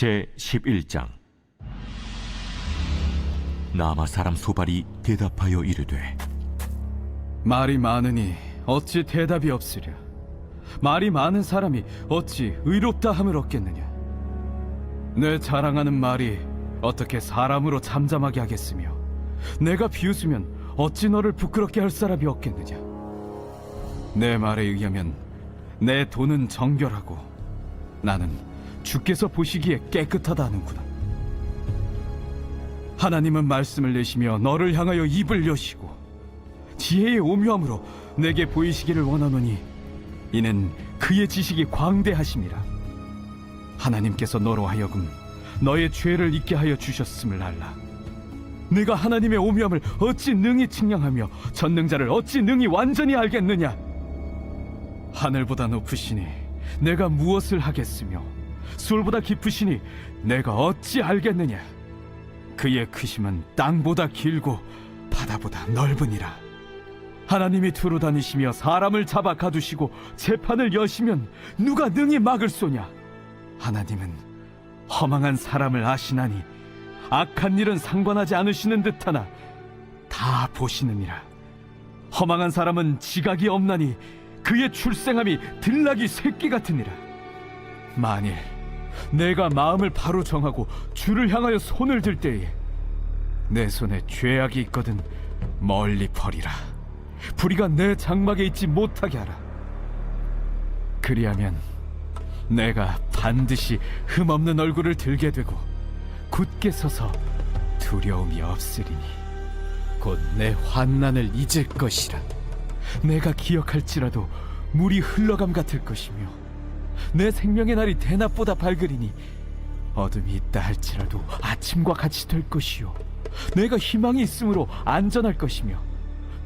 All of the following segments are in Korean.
제 11장. 나마 사람 소발이 대답하여 이르되 말이 많으니 어찌 대답이 없으랴? 말이 많은 사람이 어찌 의롭다 함을 얻겠느냐? 내 자랑하는 말이 어떻게 사람으로 잠잠하게 하겠으며 내가 비웃으면 어찌 너를 부끄럽게 할 사람이 없겠느냐? 내 말에 의하면 내 돈은 정결하고 나는 주께서 보시기에 깨끗하다 하는구나. 하나님은 말씀을 내시며 너를 향하여 입을 여시고 지혜의 오묘함으로 내게 보이시기를 원하노니 이는 그의 지식이 광대하심이라. 하나님께서 너로 하여금 너의 죄를 잊게 하여 주셨음을 알라. 내가 하나님의 오묘함을 어찌 능히 측량하며 전능자를 어찌 능히 완전히 알겠느냐? 하늘보다 높으시니 내가 무엇을 하겠으며 술보다 깊으시니 내가 어찌 알겠느냐? 그의 크심은 땅보다 길고 바다보다 넓으니라. 하나님이 두루 다니시며 사람을 잡아 가두시고 재판을 여시면 누가 능히 막을 소냐? 하나님은 허망한 사람을 아시나니 악한 일은 상관하지 않으시는 듯하나 다 보시느니라. 허망한 사람은 지각이 없나니 그의 출생함이 들나귀 새끼 같으니라. 만일 내가 마음을 바로 정하고 주를 향하여 손을 들 때에 내 손에 죄악이 있거든 멀리 버리라. 불의가 내 장막에 있지 못하게 하라. 그리하면 내가 반드시 흠없는 얼굴을 들게 되고 굳게 서서 두려움이 없으리니 곧 내 환난을 잊을 것이라. 내가 기억할지라도 물이 흘러감 같을 것이며 내 생명의 날이 대낮보다 밝으리니 어둠이 있다 할지라도 아침과 같이 될 것이요. 내가 희망이 있으므로 안전할 것이며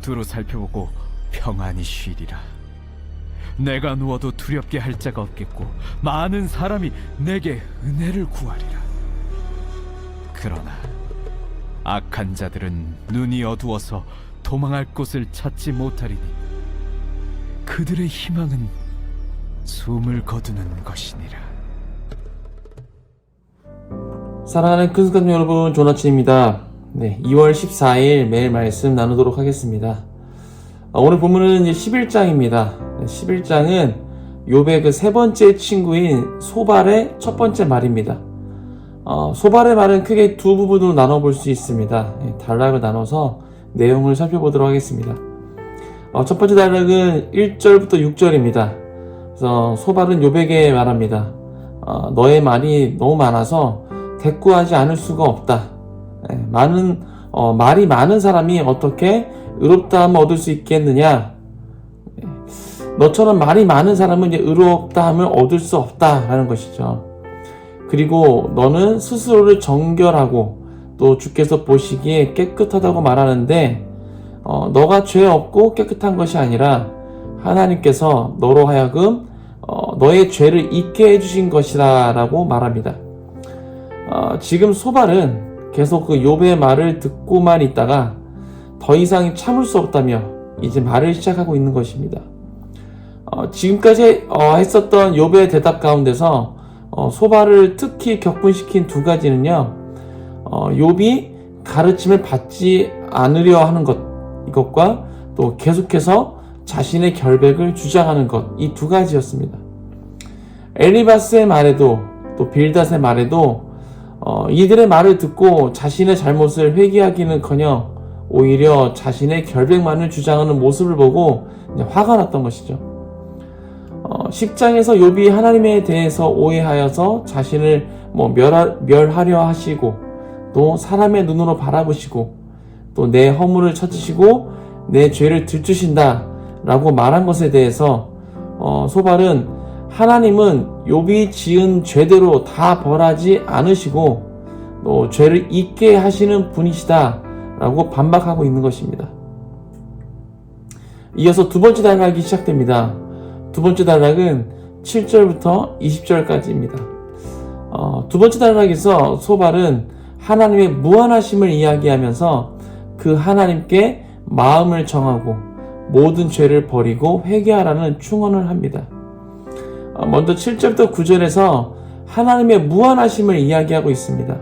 두루 살펴보고 평안히 쉬리라. 내가 누워도 두렵게 할 자가 없겠고 많은 사람이 내게 은혜를 구하리라. 그러나 악한 자들은 눈이 어두워서 도망할 곳을 찾지 못하리니 그들의 희망은 숨을 거두는 것이니라 사랑하는 큰스가족 여러분, 조나치입니다. 네, 2월 14일 매일 말씀 나누도록 하겠습니다. 아, 오늘 본문은 이제 11장입니다. 11장은 요배 그 세 번째 친구인 소발의 첫 번째 말입니다. 어, 소발의 말은 크게 두 부분으로 나눠볼 수 있습니다. 예, 단락을 나눠서 내용을 살펴보도록 하겠습니다. 어, 첫 번째 단락은 1절부터 6절입니다. 그래서 소발은 요백에 말합니다. 어, 너의 말이 너무 많아서 대꾸하지 않을 수가 없다. 예, 많은 어, 말이 많은 사람이 어떻게 의롭다함을 얻을 수 있겠느냐? 예, 너처럼 말이 많은 사람은 이제 의롭다함을 얻을 수 없다라는 것이죠. 그리고 너는 스스로를 정결하고 또 주께서 보시기에 깨끗하다고 말하는데 어, 너가 죄 없고 깨끗한 것이 아니라 하나님께서 너로 하여금 어, 너의 죄를 잊게 해주신 것이다 라고 말합니다. 어, 지금 소발은 계속 그 욥의 말을 듣고만 있다가 더 이상 참을 수 없다며 이제 말을 시작하고 있는 것입니다. 어, 지금까지 어, 했었던 욥의 대답 가운데서 어, 소발을 특히 격분시킨 두 가지는요. 어, 욥이 가르침을 받지 않으려 하는 것 이것과 또 계속해서 자신의 결백을 주장하는 것 이 두 가지였습니다. 엘리바스의 말에도 또 빌닷의 말에도 어, 이들의 말을 듣고 자신의 잘못을 회개하기는커녕 오히려 자신의 결백만을 주장하는 모습을 보고 화가 났던 것이죠. 어, 10장에서 욥이 하나님에 대해서 오해하여서 자신을 뭐 멸하, 멸하려 하시고 또 사람의 눈으로 바라보시고 또 내 허물을 찾으시고 내 죄를 들추신다 라고 말한 것에 대해서 어, 소발은 하나님은 욥이 지은 죄대로 다 벌하지 않으시고 또 죄를 잊게 하시는 분이시다 라고 반박하고 있는 것입니다. 이어서 두 번째 단락이 시작됩니다. 두 번째 단락은 7절부터 20절까지입니다. 어, 두 번째 단락에서 소발은 하나님의 무한하심을 이야기하면서 그 하나님께 마음을 정하고 모든 죄를 버리고 회개하라는 충언을 합니다. 어, 먼저 7절부터 9절에서 하나님의 무한하심을 이야기하고 있습니다.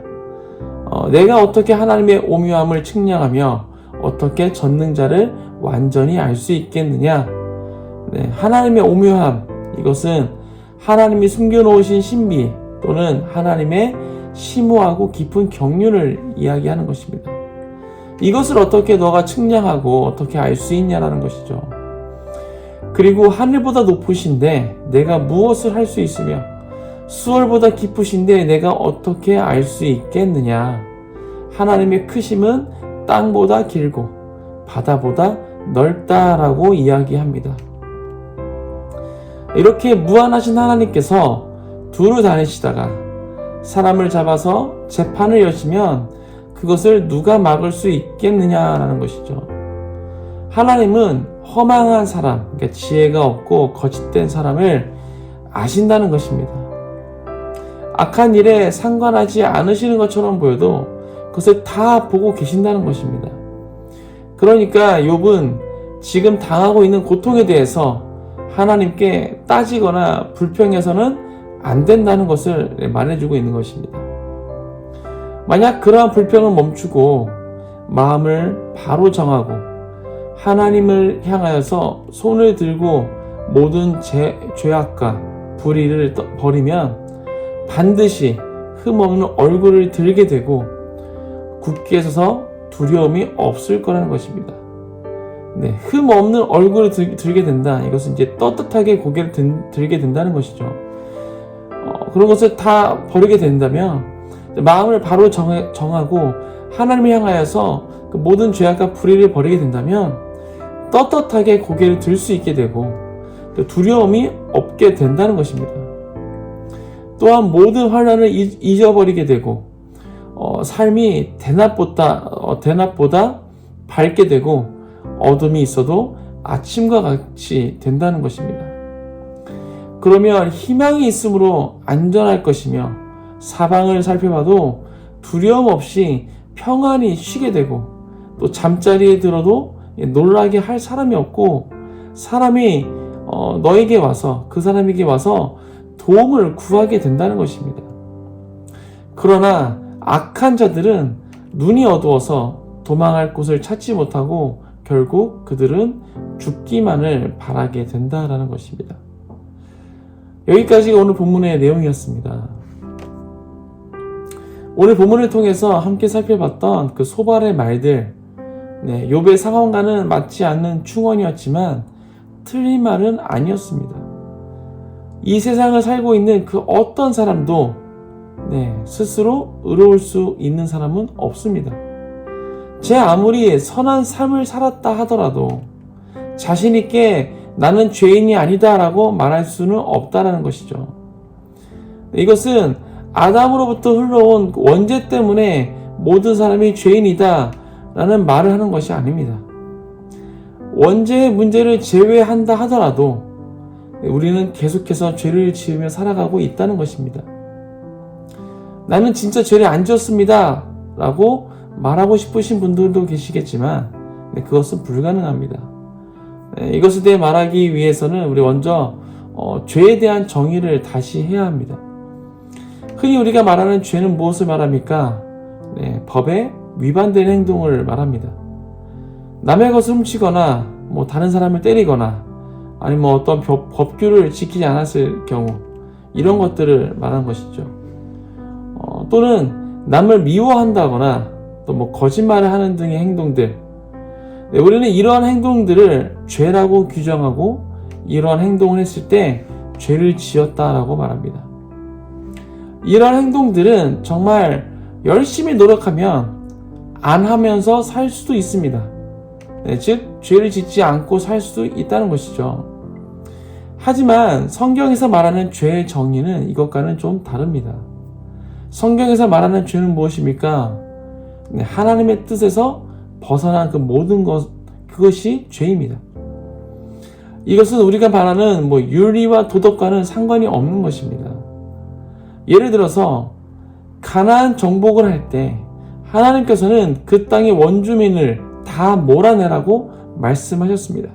어, 내가 어떻게 하나님의 오묘함을 측량하며 어떻게 전능자를 완전히 알 수 있겠느냐? 네, 하나님의 오묘함 이것은 하나님이 숨겨놓으신 신비 또는 하나님의 심오하고 깊은 경륜을 이야기하는 것입니다. 이것을 어떻게 너가 측량하고 어떻게 알 수 있냐라는 것이죠. 그리고 하늘보다 높으신데 내가 무엇을 할 수 있으며 수월보다 깊으신데 내가 어떻게 알 수 있겠느냐? 하나님의 크심은 땅보다 길고 바다보다 넓다라고 이야기합니다. 이렇게 무한하신 하나님께서 두루 다니시다가 사람을 잡아서 재판을 여시면 그것을 누가 막을 수 있겠느냐라는 것이죠. 하나님은 허망한 사람, 그러니까 지혜가 없고 거짓된 사람을 아신다는 것입니다. 악한 일에 상관하지 않으시는 것처럼 보여도 그것을 다 보고 계신다는 것입니다. 그러니까 욥은 지금 당하고 있는 고통에 대해서 하나님께 따지거나 불평해서는 안 된다는 것을 말해주고 있는 것입니다. 만약 그러한 불평을 멈추고 마음을 바로 정하고 하나님을 향하여서 손을 들고 모든 죄, 죄악과 불의를 떠- 버리면 반드시 흠없는 얼굴을 들게 되고 굳게 서서 두려움이 없을 거라는 것입니다. 네, 흠 없는 얼굴을 들, 들게 된다. 이것은 이제 떳떳하게 고개를 든, 들게 된다는 것이죠. 어, 그런 것을 다 버리게 된다면 마음을 바로 정해, 정하고 하나님을 향하여서 그 모든 죄악과 불의를 버리게 된다면 떳떳하게 고개를 들 수 있게 되고 또 두려움이 없게 된다는 것입니다. 또한 모든 환란을 잊- 잊어버리게 되고 어, 삶이 대낮보다 어, 대낮보다 밝게 되고 어둠이 있어도 아침과 같이 된다는 것입니다. 그러면 희망이 있으므로 안전할 것이며 사방을 살펴봐도 두려움 없이 평안히 쉬게 되고 또 잠자리에 들어도 놀라게 할 사람이 없고 사람이 어, 너에게 와서 그 사람에게 와서 도움을 구하게 된다는 것입니다. 그러나 악한 자들은 눈이 어두워서 도망할 곳을 찾지 못하고 결국 그들은 죽기만을 바라게 된다라는 것입니다. 여기까지가 오늘 본문의 내용이었습니다. 오늘 본문을 통해서 함께 살펴봤던 그 소발의 말들, 네, 욥의 상황과는 맞지 않는 충언이었지만 틀린 말은 아니었습니다. 이 세상을 살고 있는 그 어떤 사람도 네, 스스로 의로울 수 있는 사람은 없습니다. 제 아무리 선한 삶을 살았다 하더라도 자신있게 나는 죄인이 아니다라고 말할 수는 없다라는 것이죠. 이것은 아담으로부터 흘러온 원죄 때문에 모든 사람이 죄인이다 라는 말을 하는 것이 아닙니다. 원죄의 문제를 제외한다 하더라도 우리는 계속해서 죄를 지으며 살아가고 있다는 것입니다. 나는 진짜 죄를 안 지었습니다. 라고 말하고 싶으신 분들도 계시겠지만, 네, 그것은 불가능합니다. 네, 이것에 대해 말하기 위해서는 우리 먼저 어, 죄에 대한 정의를 다시 해야 합니다. 흔히 우리가 말하는 죄는 무엇을 말합니까? 네, 법에 위반되는 행동을 말합니다. 남의 것을 훔치거나, 뭐 다른 사람을 때리거나, 아니면 뭐 어떤 법, 법규를 지키지 않았을 경우, 이런 것들을 말하는 것이죠. 어, 또는 남을 미워한다거나 또 뭐 거짓말을 하는 등의 행동들. 네, 우리는 이러한 행동들을 죄라고 규정하고 이러한 행동을 했을 때 죄를 지었다라고 말합니다. 이러한 행동들은 정말 열심히 노력하면 안 하면서 살 수도 있습니다. 네, 즉 죄를 짓지 않고 살 수도 있다는 것이죠. 하지만 성경에서 말하는 죄의 정의는 이것과는 좀 다릅니다. 성경에서 말하는 죄는 무엇입니까? 네, 하나님의 뜻에서 벗어난 그 모든 것, 그것이 죄입니다. 이것은 우리가 말하는 뭐 윤리와 도덕과는 상관이 없는 것입니다. 예를 들어서 가나안 정복을 할 때 하나님께서는 그 땅의 원주민을 다 몰아내라고 말씀하셨습니다.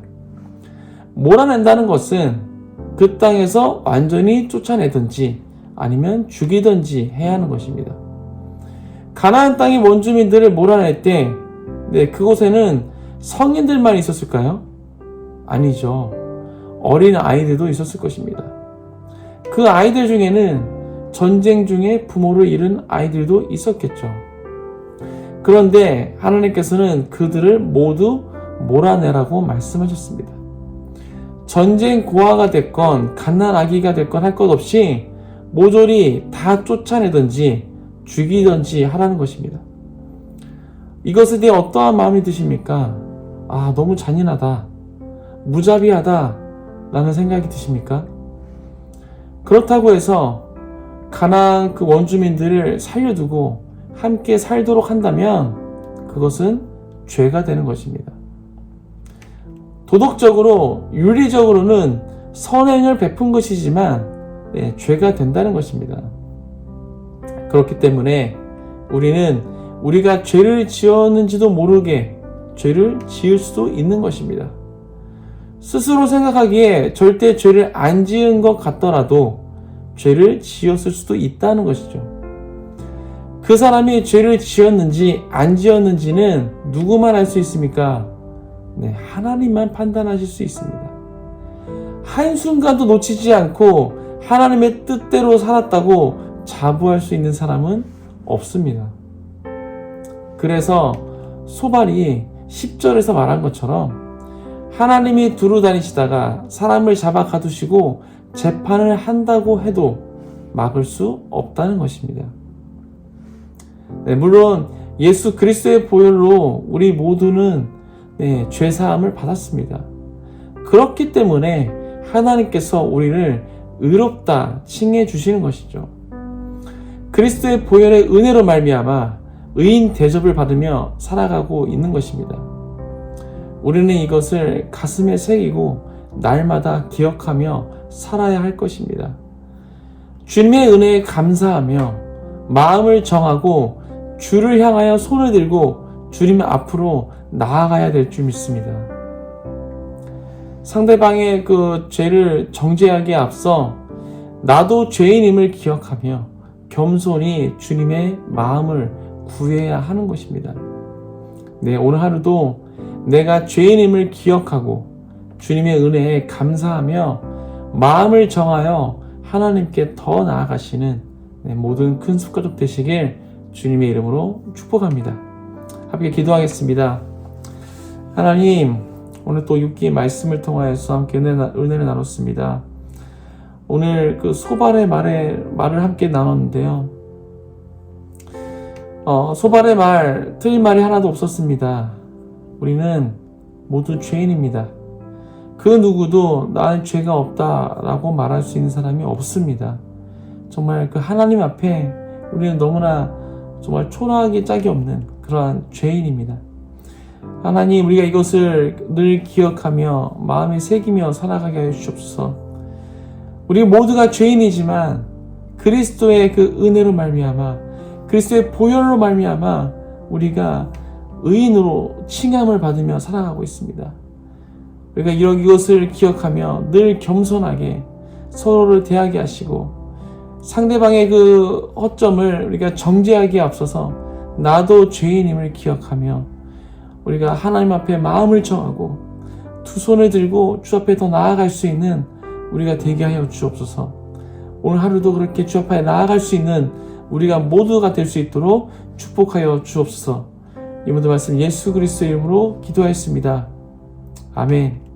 몰아낸다는 것은 그 땅에서 완전히 쫓아내든지 아니면 죽이든지 해야 하는 것입니다. 가나안 땅의 원주민들을 몰아낼 때 네, 그곳에는 성인들만 있었을까요? 아니죠. 어린 아이들도 있었을 것입니다. 그 아이들 중에는 전쟁 중에 부모를 잃은 아이들도 있었겠죠. 그런데 하나님께서는 그들을 모두 몰아내라고 말씀하셨습니다. 전쟁 고아가 됐건 갓난 아기가 됐건 할 것 없이 모조리 다 쫓아내든지 죽이든지 하라는 것입니다. 이것에 대해 어떠한 마음이 드십니까? 아, 너무 잔인하다. 무자비하다. 라는 생각이 드십니까? 그렇다고 해서 가나안 그 원주민들을 살려두고 함께 살도록 한다면 그것은 죄가 되는 것입니다. 도덕적으로 윤리적으로는 선행을 베푼 것이지만 네, 죄가 된다는 것입니다. 그렇기 때문에 우리는 우리가 죄를 지었는지도 모르게 죄를 지을 수도 있는 것입니다. 스스로 생각하기에 절대 죄를 안 지은 것 같더라도 죄를 지었을 수도 있다는 것이죠. 그 사람이 죄를 지었는지 안 지었는지는 누구만 알 수 있습니까? 네, 하나님만 판단하실 수 있습니다. 한순간도 놓치지 않고 하나님의 뜻대로 살았다고 자부할 수 있는 사람은 없습니다. 그래서 소발이 10절에서 말한 것처럼 하나님이 두루 다니시다가 사람을 잡아 가두시고 재판을 한다고 해도 막을 수 없다는 것입니다. 네, 물론 예수 그리스도의 보혈로 우리 모두는 네, 죄 사함을 받았습니다. 그렇기 때문에 하나님께서 우리를 의롭다 칭해 주시는 것이죠. 그리스도의 보혈의 은혜로 말미암아 의인 대접을 받으며 살아가고 있는 것입니다. 우리는 이것을 가슴에 새기고 날마다 기억하며 살아야 할 것입니다. 주님의 은혜에 감사하며 마음을 정하고 주를 향하여 손을 들고 주님 앞으로 나아가야 될 줄 믿습니다. 상대방의 그 죄를 정죄하기에 앞서 나도 죄인임을 기억하며 겸손히 주님의 마음을 구해야 하는 것입니다. 네, 오늘 하루도 내가 죄인임을 기억하고 주님의 은혜에 감사하며 마음을 정하여 하나님께 더 나아가시는 네, 모든 큰 습가족 되시길 주님의 이름으로 축복합니다. 함께 기도하겠습니다. 하나님, 오늘 또 6기 말씀을 통하여서 함께 은혜, 은혜를 나눴습니다. 오늘 그 소발의 말에, 말을 함께 나눴는데요. 어, 소발의 말, 틀린 말이 하나도 없었습니다. 우리는 모두 죄인입니다. 그 누구도 나는 죄가 없다라고 말할 수 있는 사람이 없습니다. 정말 그 하나님 앞에 우리는 너무나 정말 초라하기 짝이 없는 그러한 죄인입니다. 하나님, 우리가 이것을 늘 기억하며 마음에 새기며 살아가게 하여 주옵소서. 우리 모두가 죄인이지만 그리스도의 그 은혜로 말미암아 그리스도의 보혈로 말미암아 우리가 의인으로 칭함을 받으며 살아가고 있습니다. 우리가 이런 이것을 기억하며 늘 겸손하게 서로를 대하게 하시고 상대방의 그 허점을 우리가 정죄하기에 앞서서 나도 죄인임을 기억하며 우리가 하나님 앞에 마음을 정하고 두 손을 들고 주 앞에 더 나아갈 수 있는 우리가 되게 하여 주옵소서. 오늘 하루도 그렇게 주 앞에 나아갈 수 있는 우리가 모두가 될 수 있도록 축복하여 주옵소서. 이 모든 말씀 예수 그리스도 이름으로 기도하였습니다. 아멘.